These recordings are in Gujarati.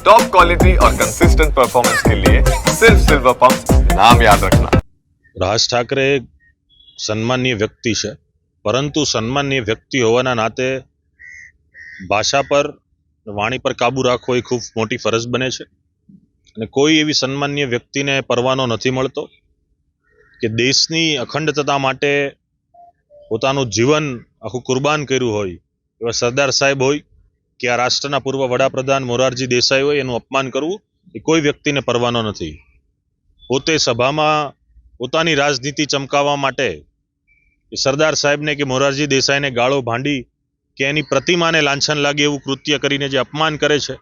टॉप क्वालिटी और कंसिस्टेंट परफॉर्मेंस के लिए सिर्फ सिल्वर पंप नाम याद रखना રાજ ઠાકરે એક સન્માનીય વ્યક્તિ છે પરંતુ સન્માનીય વ્યક્તિ હોવાના નાતે ભાષા પર વાણી પર કાબુ રાખવો એ ખૂબ મોટી ફરજ બને છે અને કોઈ એવી સન્માનીય વ્યક્તિને પરવાનો નથી મળતો કે દેશની અખંડતા માટે પોતાનું જીવન આખું કુરબાન કર્યું હોય એવા સરદાર સાહેબ હોય કે આ રાષ્ટ્રના પૂર્વ વડાપ્રધાન મોરારજી દેસાઈ હોય એનું અપમાન કરવું એ કોઈ વ્યક્તિને પરવાનો નથી. પોતે સભામાં પોતાની રાજનીતિ ચમકાવવા માટે સરદાર સાહેબને કે મોરારજી દેસાઈને ગાળો ભાંડી કે એની પ્રતિમાને લાંછન લાગે એવું કૃત્ય કરીને જે અપમાન કરે છે,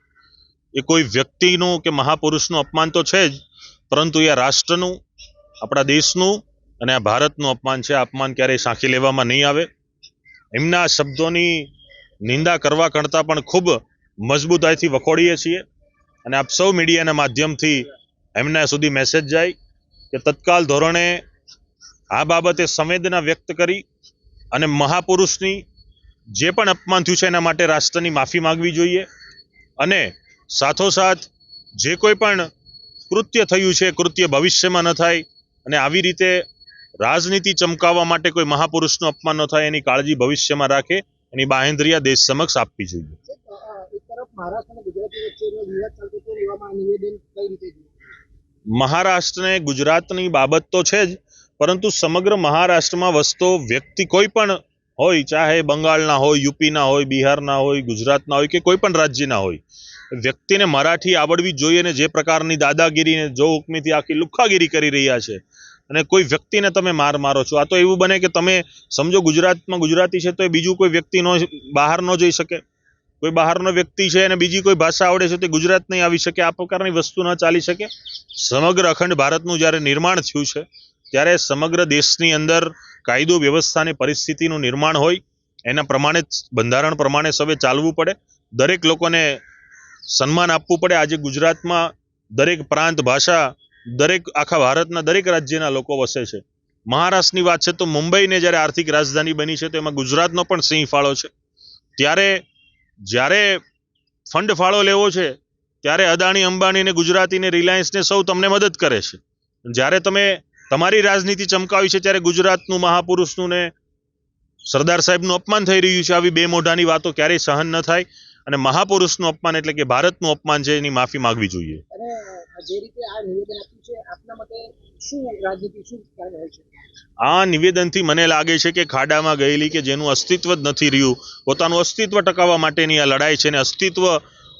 એ કોઈ વ્યક્તિનું કે મહાપુરુષનું અપમાન તો છે જ, પરંતુ એ રાષ્ટ્રનું, આપણા દેશનું અને આ ભારતનું અપમાન છે. અપમાન ક્યારેય સાંખી લેવામાં નહીં આવે. એમના શબ્દોની નિંદા કરવા કરતાં પણ ખૂબ મજબૂતાઈથી વખોડીએ છીએ. અને આપ સૌ મીડિયાના માધ્યમથી એમના સુધી મેસેજ જાય કે તત્કાલ ધોરણે આ બાબતે સંવેદના વ્યક્ત કરી અને મહાપુરુષની જે પણ અપમાન થયું છે એના માટે રાષ્ટ્રની માફી માંગવી જોઈએ. અને સાથોસાથ જે કોઈ પણ કૃત્ય થયું છે, કૃત્ય ભવિષ્યમાં ન થાય અને આવી રીતે રાજનીતિ ચમકાવવા માટે કોઈ મહાપુરુષનું અપમાન ન થાય એની કાળજી ભવિષ્યમાં રાખે એની બાહેંધરિયા દેશ સમક્ષ આપવી જોઈએ. અને મહારાષ્ટ્રને ગુજરાતની બાબત તો છે જ પરંતુ સમગ્ર મહારાષ્ટ્રમાં વસતો વ્યક્તિ કોઈ પણ હોય ચાહે બંગાળના હોય યુપીના હોય બિહારના હોય ગુજરાતના હોય કે કોઈ પણ રાજ્યના હોય વ્યક્તિને મરાઠી આવડવી જ જોઈએ ને જે પ્રકારની દાદાગીરીને જો હુકમીથી આખી લુખ્ખાગીરી કરી રહ્યા છે અને કોઈ વ્યક્તિને તમે માર મારો છો. આ તો એવું બને કે તમે સમજો ગુજરાતમાં ગુજરાતી છે તો એ બીજું કોઈ વ્યક્તિ નો બહાર ન જઈ શકે. કોઈ બહારનો વ્યક્તિ છે અને બીજી કોઈ ભાષા આવડે છે તે ગુજરાત નહીં આવી શકે. આ પ્રકારની વસ્તુ ન ચાલી શકે. સમગ્ર અખંડ ભારતનું જ્યારે નિર્માણ થયું છે, ત્યારે સમગ્ર દેશની અંદર કાયદો વ્યવસ્થાની પરિસ્થિતિનું નિર્માણ હોય, એના પ્રમાણે બંધારણ પ્રમાણે સવે ચાલવું પડે. દરેક લોકોને સન્માન આપવું પડે. આજે ગુજરાતમાં દરેક પ્રાંત ભાષા દરેક આખા ભારતના દરેક રાજ્યના લોકો વસે છે. મહારાષ્ટ્રની વાત છે તો મુંબઈને જ્યારે આર્થિક રાજધાની બની છે તો એમાં ગુજરાતનો પણ સિંહ ફાળો છે. ત્યારે જ્યારે ફંડ ફાળો લેવો છે, ત્યારે અદાણી, અંબાણી ને ગુજરાતી રિલાયન્સ ને સૌ તમને મદદ કરે છે. જ્યારે તમે તમારી રાજનીતિ ચમકાવી છે ત્યારે ગુજરાતનું મહાપુરુષનું ને સરદાર સાહેબનું અપમાન થઈ રહ્યું છે. આવી બે મોઢાની વાતો ક્યારેય સહન ન થાય અને મહાપુરુષનું અપમાન એટલે કે ભારતનું અપમાન છે એની માફી માગવી જોઈએ. જે રીતે આ નિવેદન આપ્યું છે, આપના મતે શું રાજનીતિ, શું કારણ હોય છે? આ નિવેદનથી મને લાગે છે કે ખાડામાં ગયેલી કે જેનું અસ્તિત્વ જ નથી રહ્યું, પોતાનું અસ્તિત્વ ટકાવવા માટેની આ લડાઈ છે ને અસ્તિત્વ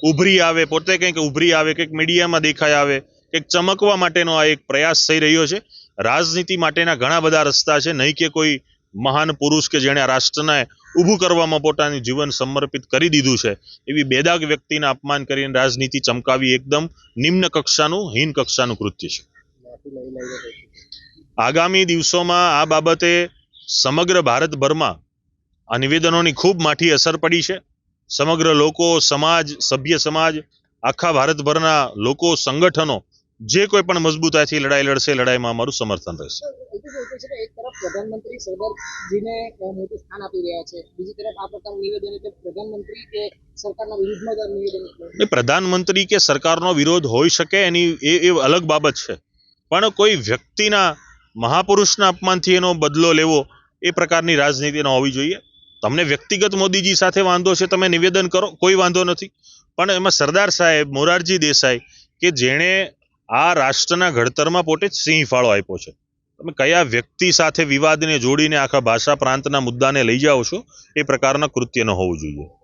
ઉભરી આવે, પોતે કંઈક ઉભરી આવે, કંઈક મીડિયામાં દેખાઈ આવે, કંઈક ચમકવા માટેનો આ એક પ્રયાસ થઈ રહ્યો છે. રાજનીતિ માટેના ઘણા બધા રસ્તા છે, નહીં કે કોઈ મહાન પુરુષ કે જેણે રાષ્ટ્રને ઊભું કરવામાં પોતાનું જીવન સમર્પિત કરી દીધું છે, એવી બેદાગ વ્યક્તિને અપમાન કરીને રાજનીતિ ચમકાવી એકદમ નિમ્ન કક્ષાનું, હીન કક્ષાનું કૃત્ય છે. આગામી દિવસોમાં આ બાબતે સમગ્ર ભારતભરમાં આ નિવેદનોની ખૂબ માઠી અસર પડી છે. સમગ્ર લોકો, સમાજ, સભ્ય સમાજ, આખા ભારતભરના લોકો, સંગઠનો જે કોઈ પણ મજબૂતાઈથી લડાઈ લડશે લડાઈમાં અમારું સમર્થન રહેશે. એક તરફ પ્રધાનમંત્રી સરદારજીને મોટું સ્થાન આપી રહ્યા છે. બીજી તરફ આ પ્રકારનું નિવેદન એટલે પ્રધાનમંત્રી કે સરકારના વિરુદ્ધમાં નિવેદન પ્રધાનમંત્રી કે સરકારનો વિરોધ હોઈ શકે એની એ એ અલગ બાબત છે. પણ કોઈ વ્યક્તિના મહાપુરુષના અપમાનથી એનો બદલો લેવો એ પ્રકારની રાજનીતિ ન હોવી જોઈએ. તમને વ્યક્તિગત મોદીજી સાથે વાંધો છે તમે નિવેદન કરો કોઈ વાંધો નથી. પણ એમાં સરદાર સાહેબ મોરારજી દેસાઈ કે જેણે આ રાષ્ટ્રના ઘડતરમાં પોતે જ સિંહ ફાળો આપ્યો છે. તમે કયા વ્યક્તિ સાથે વિવાદને જોડીને આખા ભાષા પ્રાંતના મુદ્દાને લઈ જાઓ છો, એ પ્રકારના કૃત્ય ન હોવું જોઈએ.